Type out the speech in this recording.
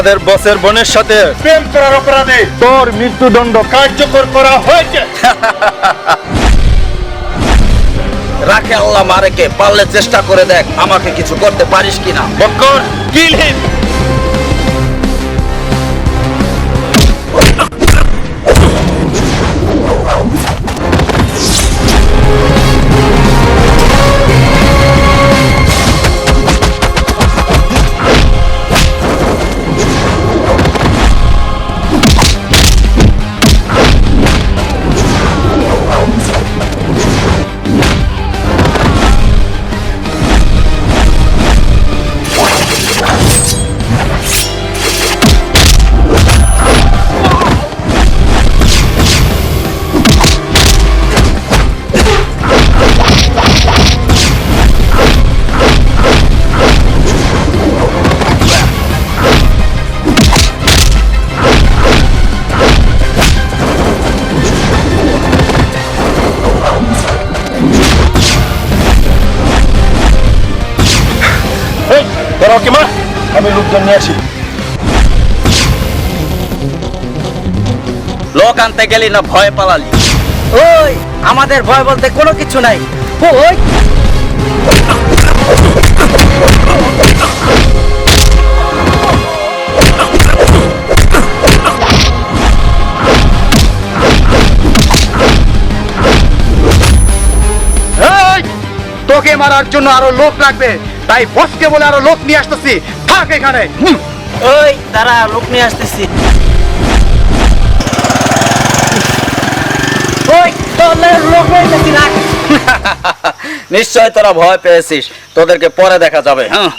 আমাদের বসের বোনের সাথে প্রেম করার অপরাধে তোর মৃত্যুদণ্ড কার্যকর করা হয়েছে। রাখে আল্লাহ মারেকে পারলে চেষ্টা করে দেখ আমাকে কিছু করতে পারিস কিনা। বক্কর কিল হিম তোরা ওকে মা। আমি লোকজন নিয়ে আসি। লোক আনতে গেলি না ভয় পালালি। ওই আমাদের ভয় বলতে কোনো কিছু নাই। ওই। তোকে মারার জন্য আরও লোক লাগবে। তাই বসকে বলে আরও লোক নিয়ে আসতেছি। থাক এখানে। ওই দাঁড়া লোক নিয়ে আসতেছি। ওই লোক নিশ্চয় তোরা ভয় পেয়েছিস। তোদেরকে পরে দেখা যাবে হ্যাঁ।